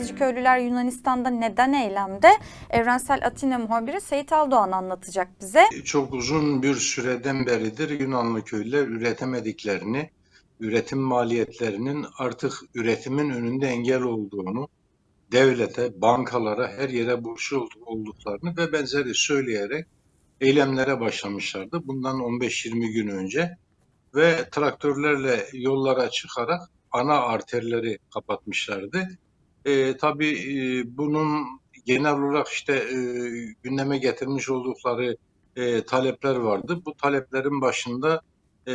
üretici köylüler Yunanistan'da neden eylemde? Evrensel Atina muhabiri Seyit Aldoğan anlatacak bize. Çok uzun bir süreden beridir Yunanlı köylüler üretemediklerini, üretim maliyetlerinin artık üretimin önünde engel olduğunu, devlete, bankalara, her yere borçlu olduklarını ve benzeri söyleyerek eylemlere başlamışlardı. Bundan 15-20 gün önce ve traktörlerle yollara çıkarak ana arterleri kapatmışlardı. E, tabii e, bunun genel olarak işte e, gündeme getirmiş oldukları e, talepler vardı. Bu taleplerin başında e,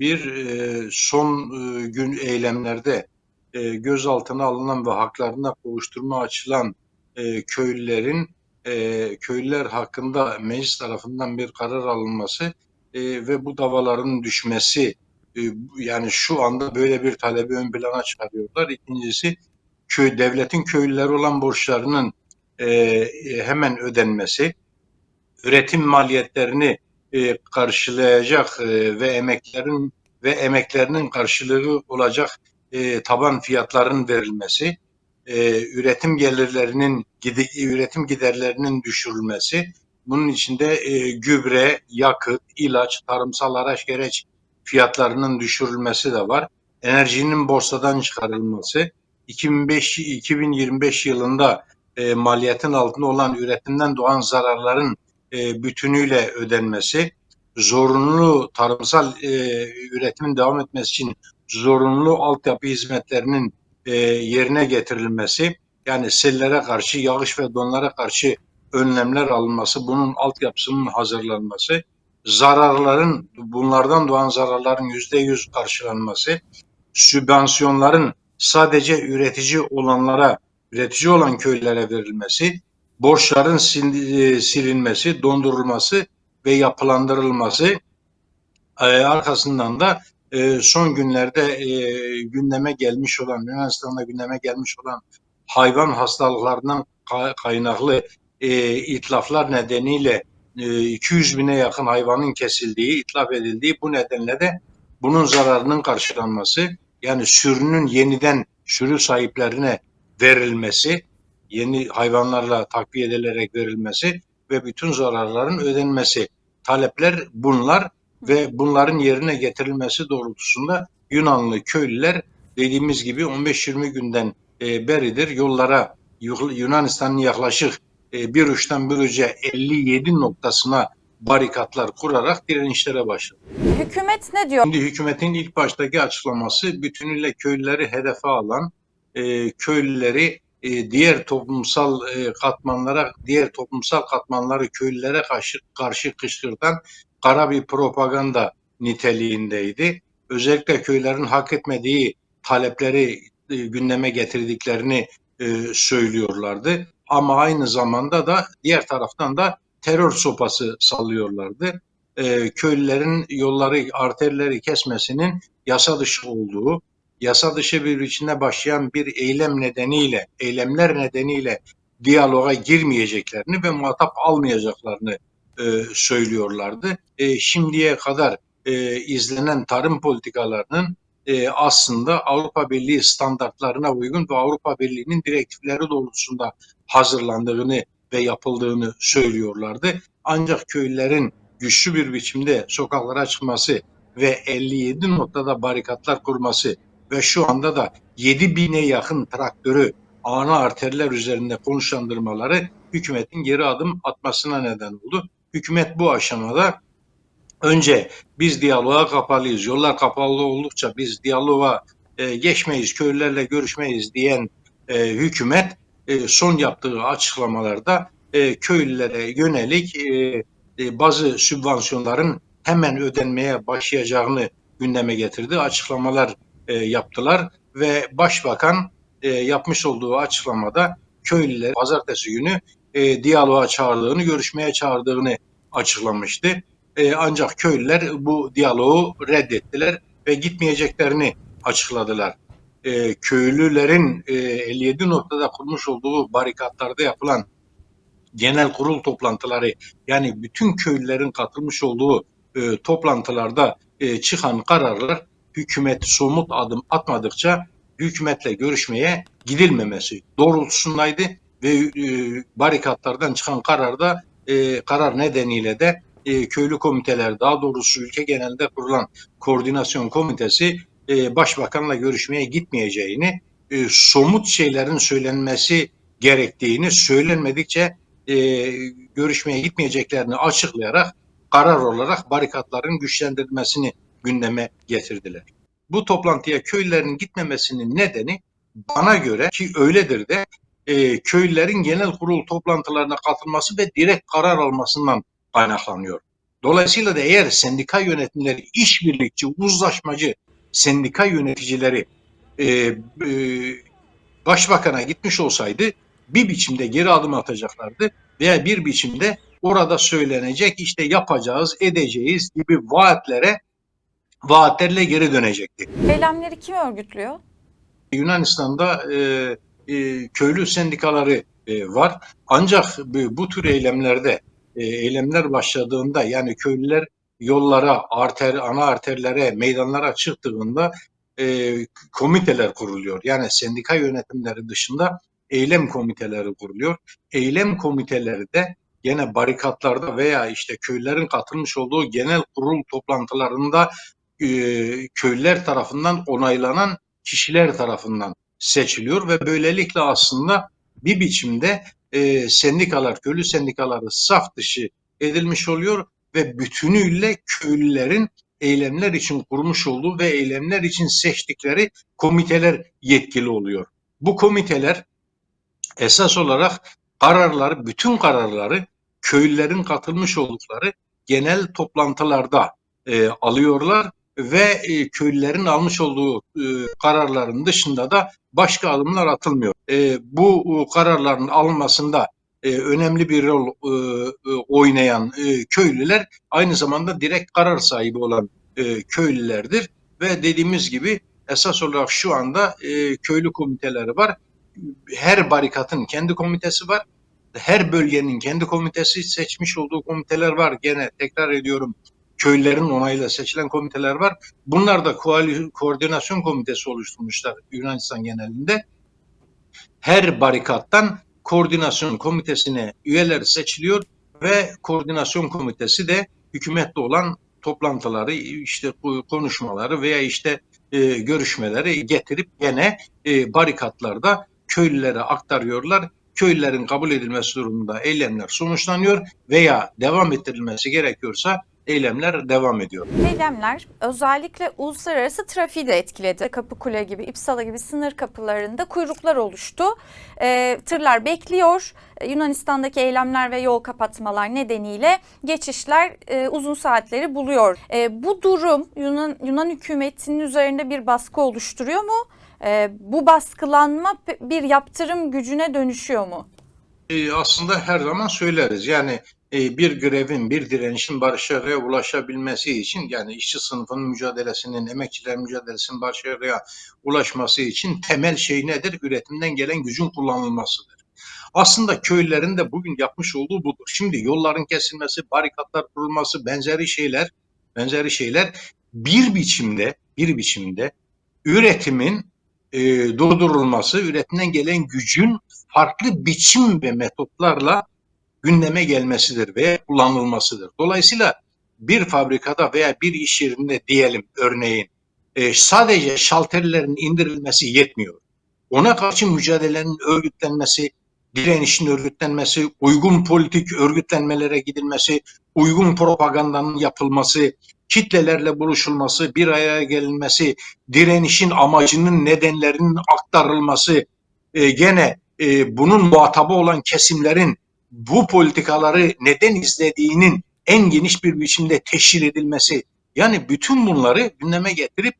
bir e, son e, gün eylemlerde e, gözaltına alınan ve haklarına kovuşturma açılan e, köylülerin e, köylüler hakkında meclis tarafından bir karar alınması e, ve bu davaların düşmesi e, yani şu anda böyle bir talebi ön plana çıkarıyorlar. İkincisi köy devletin köylüleri olan borçlarının e, e, hemen ödenmesi, üretim maliyetlerini e, karşılayacak e, ve emeklerin ve emeklerinin karşılığı olacak e, taban fiyatların verilmesi, e, üretim gelirlerinin gidi, üretim giderlerinin düşürülmesi, bunun içinde e, gübre, yakıt, ilaç, tarımsal araç gereç fiyatlarının düşürülmesi de var. Enerjinin borsadan çıkarılması, 2005 2025 yılında e, maliyetin altında olan üretimden doğan zararların e, bütünüyle ödenmesi, zorunlu tarımsal e, üretimin devam etmesi için zorunlu altyapı hizmetlerinin e, yerine getirilmesi, yani sellere karşı, yağış ve donlara karşı önlemler alınması, bunun altyapısının hazırlanması, zararların, bunlardan doğan zararların yüzde yüz karşılanması, sübvansiyonların sadece üretici olanlara, üretici olan köylere verilmesi, borçların sil- silinmesi, dondurulması ve yapılandırılması, e, arkasından da e, son günlerde e, gündeme gelmiş olan, Yunanistan'da gündeme gelmiş olan hayvan hastalıklarından ka- kaynaklı e, itlaflar nedeniyle e, 200 bine yakın hayvanın kesildiği, itlaf edildiği bu nedenle de bunun zararının karşılanması, yani sürünün yeniden sürü sahiplerine verilmesi, yeni hayvanlarla takviye edilerek verilmesi ve bütün zararların ödenmesi. Talepler bunlar ve bunların yerine getirilmesi doğrultusunda Yunanlı köylüler dediğimiz gibi 15-20 günden e, beridir yollara Yunanistan'ın yaklaşık e, bir uçtan bir uca 57 noktasına barikatlar kurarak direnişlere başladı. Hükümet ne diyor? Şimdi hükümetin ilk baştaki açıklaması bütünüyle köylüleri hedefe alan, e, köylüleri e, diğer toplumsal e, katmanlara, diğer toplumsal katmanları köylülere karşı, karşı kışkırtan kara bir propaganda niteliğindeydi. Özellikle köylerin hak etmediği talepleri e, gündeme getirdiklerini e, söylüyorlardı. Ama aynı zamanda da diğer taraftan da terör sopası sallıyorlardı. E, köylülerin yolları, arterleri kesmesinin yasa dışı olduğu, yasa dışı bir içinde başlayan bir eylem nedeniyle, eylemler nedeniyle diyaloga girmeyeceklerini ve muhatap almayacaklarını e, söylüyorlardı. E, şimdiye kadar e, izlenen tarım politikalarının e, aslında Avrupa Birliği standartlarına uygun ve Avrupa Birliği'nin direktifleri doğrultusunda hazırlandığını ve yapıldığını söylüyorlardı. Ancak köylülerin güçlü bir biçimde sokaklara çıkması ve 57 noktada barikatlar kurması ve şu anda da 7 bine yakın traktörü ana arterler üzerinde konuşlandırmaları hükümetin geri adım atmasına neden oldu. Hükümet bu aşamada önce biz diyaloğa kapalıyız, yollar kapalı oldukça biz diyaloğa e, geçmeyiz, köylülerle görüşmeyiz diyen e, hükümet e, son yaptığı açıklamalarda e, köylülere yönelik e, e, bazı sübvansiyonların hemen ödenmeye başlayacağını gündeme getirdi. Açıklamalar yaptılar ve başbakan yapmış olduğu açıklamada köylüler pazartesi günü diyaloğa çağırdığını, görüşmeye çağırdığını açıklamıştı. Ancak köylüler bu diyaloğu reddettiler ve gitmeyeceklerini açıkladılar. E, köylülerin e, 57 noktada kurmuş olduğu barikatlarda yapılan genel kurul toplantıları yani bütün köylülerin katılmış olduğu e, toplantılarda e, çıkan kararlar hükümet somut adım atmadıkça hükümetle görüşmeye gidilmemesi doğrultusundaydı ve e, barikatlardan çıkan kararda e, karar nedeniyle de e, köylü komiteler daha doğrusu ülke genelinde kurulan koordinasyon komitesi e, başbakanla görüşmeye gitmeyeceğini e, somut şeylerin söylenmesi gerektiğini söylenmedikçe e, görüşmeye gitmeyeceklerini açıklayarak karar olarak barikatların güçlendirilmesini gündeme getirdiler. Bu toplantıya köylülerin gitmemesinin nedeni bana göre ki öyledir de e, köylülerin genel kurul toplantılarına katılması ve direkt karar almasından kaynaklanıyor. Dolayısıyla da eğer sendika yönetimleri işbirlikçi, uzlaşmacı sendika yöneticileri e, e, başbakana gitmiş olsaydı bir biçimde geri adım atacaklardı veya bir biçimde orada söylenecek işte yapacağız, edeceğiz gibi vaatlere vaatlerle geri dönecekti. Eylemleri kim örgütlüyor? Yunanistan'da e, e, köylü sendikaları e, var. Ancak bu, bu tür eylemlerde e, eylemler başladığında yani köylüler yollara, arter, ana arterlere, meydanlara çıktığında e, komiteler kuruluyor. Yani sendika yönetimleri dışında eylem komiteleri kuruluyor. Eylem komiteleri de gene barikatlarda veya işte köylerin katılmış olduğu genel kurul toplantılarında e, köylüler tarafından onaylanan kişiler tarafından seçiliyor ve böylelikle aslında bir biçimde e, sendikalar, köylü sendikaları saf dışı edilmiş oluyor ve bütünüyle köylülerin eylemler için kurmuş olduğu ve eylemler için seçtikleri komiteler yetkili oluyor. Bu komiteler esas olarak kararları, bütün kararları köylülerin katılmış oldukları genel toplantılarda e, alıyorlar ve e, köylülerin almış olduğu e, kararların dışında da başka adımlar atılmıyor. E, bu e, kararların alınmasında e, önemli bir rol e, e, oynayan e, köylüler aynı zamanda direkt karar sahibi olan e, köylülerdir ve dediğimiz gibi esas olarak şu anda e, köylü komiteleri var. Her barikatın kendi komitesi var. Her bölgenin kendi komitesi seçmiş olduğu komiteler var. Gene tekrar ediyorum köylülerin onayıyla seçilen komiteler var. Bunlar da koordinasyon komitesi oluşturmuşlar Yunanistan genelinde. Her barikattan koordinasyon komitesine üyeler seçiliyor ve koordinasyon komitesi de hükümetle olan toplantıları, işte konuşmaları veya işte e, görüşmeleri getirip gene e, barikatlarda köylülere aktarıyorlar. Köylülerin kabul edilmesi durumunda eylemler sonuçlanıyor veya devam ettirilmesi gerekiyorsa eylemler devam ediyor. Eylemler özellikle uluslararası trafiği de etkiledi. Kapıkule gibi, İpsala gibi sınır kapılarında kuyruklar oluştu. Ee, tırlar bekliyor. Yunanistan'daki eylemler ve yol kapatmalar nedeniyle geçişler e, uzun saatleri buluyor. Ee, bu durum Yunan, Yunan hükümetinin üzerinde bir baskı oluşturuyor mu? Ee, bu baskılanma bir yaptırım gücüne dönüşüyor mu? E, aslında her zaman söyleriz. Yani e, bir grevin, bir direnişin başarıya ulaşabilmesi için yani işçi sınıfının mücadelesinin, emekçiler mücadelesinin başarıya ulaşması için temel şey nedir? Üretimden gelen gücün kullanılmasıdır. Aslında köylülerin de bugün yapmış olduğu budur. Şimdi yolların kesilmesi, barikatlar kurulması, benzeri şeyler, benzeri şeyler bir biçimde, bir biçimde üretimin e, durdurulması, üretimden gelen gücün farklı biçim ve metotlarla gündeme gelmesidir veya kullanılmasıdır. Dolayısıyla bir fabrikada veya bir iş yerinde diyelim örneğin e, sadece şalterlerin indirilmesi yetmiyor. Ona karşı mücadelenin örgütlenmesi, direnişin örgütlenmesi, uygun politik örgütlenmelere gidilmesi, uygun propagandanın yapılması, kitlelerle buluşulması, bir araya gelinmesi, direnişin amacının nedenlerinin aktarılması, e, gene e, bunun muhatabı olan kesimlerin bu politikaları neden izlediğinin en geniş bir biçimde teşhir edilmesi. Yani bütün bunları gündeme getirip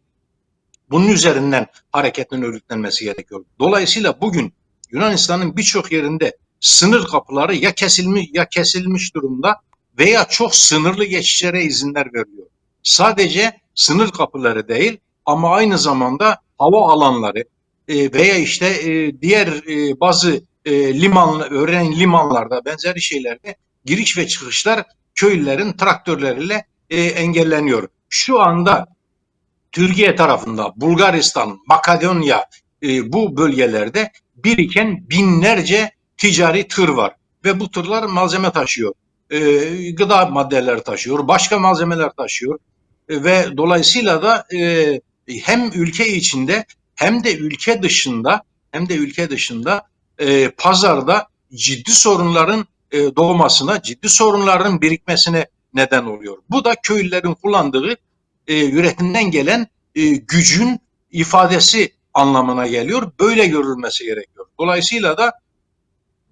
bunun üzerinden hareketin örgütlenmesi gerekiyor. Dolayısıyla bugün Yunanistan'ın birçok yerinde sınır kapıları ya kesilmiş ya kesilmiş durumda veya çok sınırlı geçişlere izinler veriliyor. Sadece sınır kapıları değil ama aynı zamanda hava alanları e, veya işte e, diğer e, bazı e, liman, öğren limanlarda benzeri şeylerde giriş ve çıkışlar köylülerin traktörleriyle e, engelleniyor. Şu anda Türkiye tarafında Bulgaristan, Makedonya e, bu bölgelerde biriken binlerce ticari tır var ve bu tırlar malzeme taşıyor. E, gıda maddeleri taşıyor, başka malzemeler taşıyor E, ve dolayısıyla da e, hem ülke içinde hem de ülke dışında hem de ülke dışında e, pazarda ciddi sorunların e, doğmasına, ciddi sorunların birikmesine neden oluyor. Bu da köylülerin kullandığı e, üretimden gelen e, gücün ifadesi anlamına geliyor. Böyle görülmesi gerekiyor. Dolayısıyla da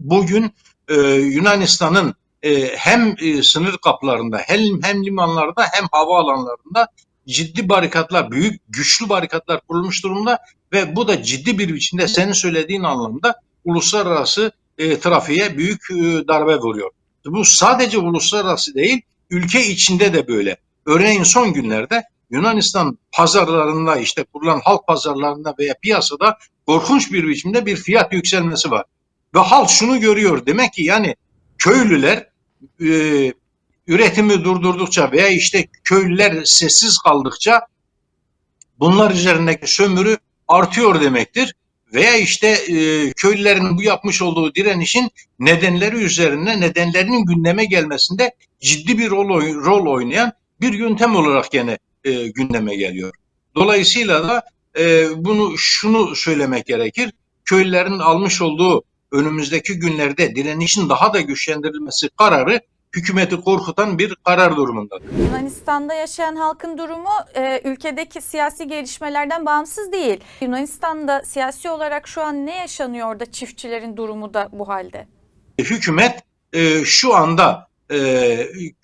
bugün e, Yunanistan'ın e, hem e, sınır kapılarında hem, hem limanlarda hem havaalanlarında ciddi barikatlar, büyük güçlü barikatlar kurulmuş durumda ve bu da ciddi bir biçimde senin söylediğin anlamda uluslararası e, trafiğe büyük e, darbe vuruyor. Bu sadece uluslararası değil, ülke içinde de böyle. Örneğin son günlerde Yunanistan pazarlarında işte kurulan halk pazarlarında veya piyasada korkunç bir biçimde bir fiyat yükselmesi var. Ve halk şunu görüyor. Demek ki yani köylüler e, üretimi durdurdukça veya işte köylüler sessiz kaldıkça bunlar üzerindeki sömürü artıyor demektir. Veya işte e, köylülerin bu yapmış olduğu direnişin nedenleri üzerine nedenlerinin gündeme gelmesinde ciddi bir rol, rol oynayan bir yöntem olarak gene e, gündeme geliyor. Dolayısıyla da e, bunu şunu söylemek gerekir. Köylülerin almış olduğu önümüzdeki günlerde direnişin daha da güçlendirilmesi kararı hükümeti korkutan bir karar durumundadır. Yunanistan'da yaşayan halkın durumu e, ülkedeki siyasi gelişmelerden bağımsız değil. Yunanistan'da siyasi olarak şu an ne yaşanıyor orada çiftçilerin durumu da bu halde? hükümet e, şu anda e,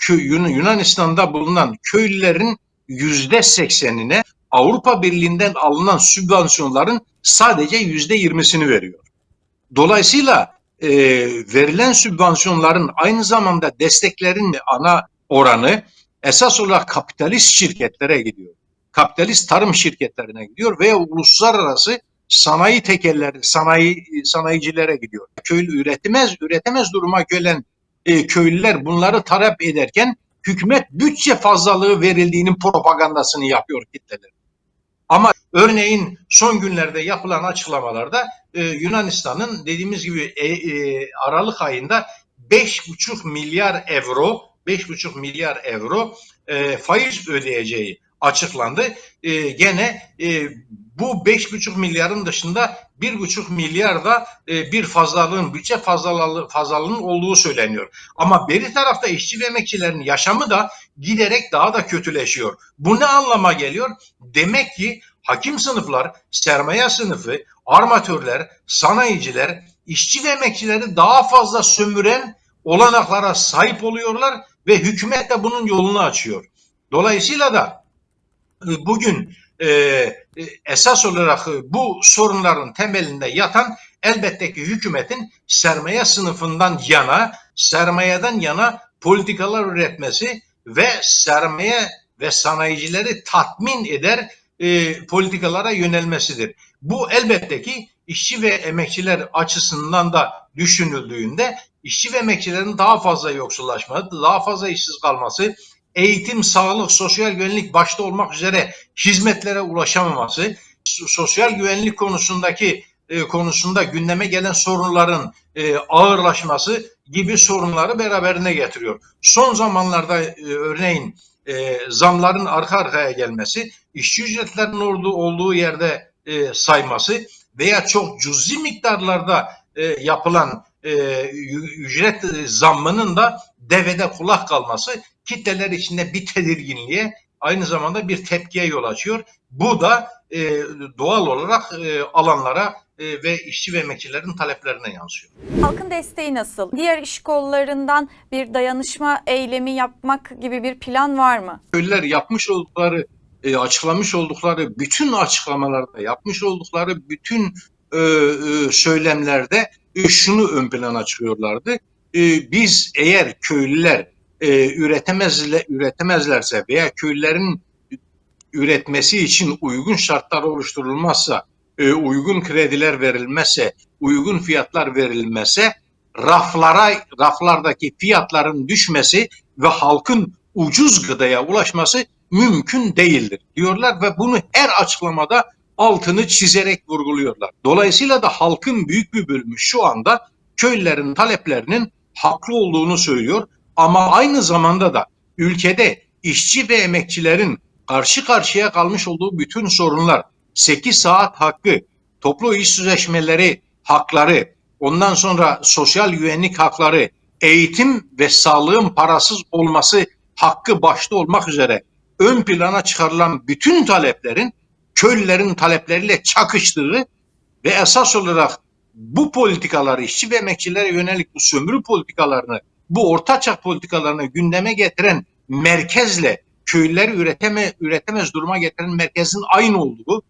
Yun- Yunanistan'da bulunan köylülerin yüzde seksenine Avrupa Birliği'nden alınan sübvansiyonların sadece yüzde yirmisini veriyor. Dolayısıyla e, verilen sübvansiyonların aynı zamanda desteklerin ana oranı esas olarak kapitalist şirketlere gidiyor. Kapitalist tarım şirketlerine gidiyor veya uluslararası sanayi tekelleri, sanayi sanayicilere gidiyor. Köylü üretemez, üretemez duruma gelen e, köylüler bunları talep ederken hükümet bütçe fazlalığı verildiğinin propagandasını yapıyor kitleler. Ama örneğin son günlerde yapılan açıklamalarda e, Yunanistan'ın dediğimiz gibi e, e, Aralık ayında 5,5 milyar euro 5,5 milyar euro e, faiz ödeyeceği açıklandı. E, gene e, bu 5,5 milyarın dışında 1,5 milyar da e, bir fazlalığın, bütçe fazlalığı, fazlalığının olduğu söyleniyor. Ama beri tarafta işçi ve emekçilerin yaşamı da giderek daha da kötüleşiyor. Bu ne anlama geliyor? Demek ki hakim sınıflar, sermaye sınıfı, armatörler, sanayiciler, işçi ve emekçileri daha fazla sömüren olanaklara sahip oluyorlar ve hükümet de bunun yolunu açıyor. Dolayısıyla da e, bugün e, e, esas olarak e, bu sorunların temelinde yatan elbette ki hükümetin sermaye sınıfından yana, sermayeden yana politikalar üretmesi ve sermaye ve sanayicileri tatmin eder e, politikalara yönelmesidir. Bu elbette ki işçi ve emekçiler açısından da düşünüldüğünde işçi ve emekçilerin daha fazla yoksullaşması, daha fazla işsiz kalması, eğitim, sağlık, sosyal güvenlik başta olmak üzere hizmetlere ulaşamaması, so- sosyal güvenlik konusundaki e, konusunda gündeme gelen sorunların e, ağırlaşması gibi sorunları beraberine getiriyor. Son zamanlarda e, örneğin e, zamların arka arkaya gelmesi, işçi ücretlerinin olduğu, olduğu yerde e, sayması veya çok cüzi miktarlarda e, yapılan e, ücret e, zammının da devede kulak kalması kitleler içinde bir tedirginliğe aynı zamanda bir tepkiye yol açıyor. Bu da e, doğal olarak e, alanlara e, ve işçi ve emekçilerin taleplerine yansıyor. Halkın desteği nasıl? Diğer iş kollarından bir dayanışma eylemi yapmak gibi bir plan var mı? köylüler yapmış oldukları, e, açıklamış oldukları bütün açıklamalarda, yapmış oldukları bütün e, e, söylemlerde e, şunu ön plana çıkıyorlardı. E, biz eğer köylüler e, üretemezle, üretemezlerse veya köylülerin üretmesi için uygun şartlar oluşturulmazsa, e, uygun krediler verilmezse, uygun fiyatlar verilmezse raflara raflardaki fiyatların düşmesi ve halkın ucuz gıdaya ulaşması mümkün değildir diyorlar ve bunu her açıklamada altını çizerek vurguluyorlar. Dolayısıyla da halkın büyük bir bölümü şu anda köylülerin taleplerinin haklı olduğunu söylüyor. Ama aynı zamanda da ülkede işçi ve emekçilerin karşı karşıya kalmış olduğu bütün sorunlar, 8 saat hakkı, toplu iş sözleşmeleri hakları, ondan sonra sosyal güvenlik hakları, eğitim ve sağlığın parasız olması hakkı başta olmak üzere ön plana çıkarılan bütün taleplerin köylülerin talepleriyle çakıştığı ve esas olarak bu politikaları işçi ve emekçilere yönelik bu sömürü politikalarını, bu ortaçağ politikalarını gündeme getiren merkezle köylüleri üreteme, üretemez duruma getiren merkezin aynı olduğu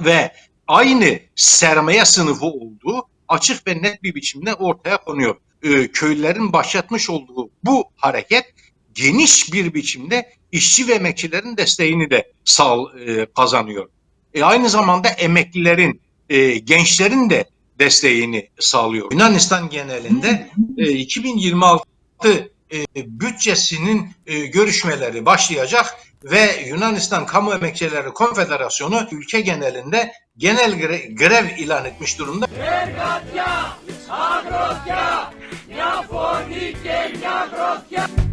ve aynı sermaye sınıfı olduğu açık ve net bir biçimde ortaya konuyor. Ee, köylülerin başlatmış olduğu bu hareket geniş bir biçimde işçi ve emekçilerin desteğini de sağ, e, kazanıyor. E, aynı zamanda emeklilerin, e, gençlerin de desteğini sağlıyor. Yunanistan genelinde e, 2026 e, bütçesinin e, görüşmeleri başlayacak ve Yunanistan Kamu Emekçileri Konfederasyonu ülke genelinde genel gre- grev ilan etmiş durumda. Εργατιά, αγροτιά, μια φωνή και μια γροθιά.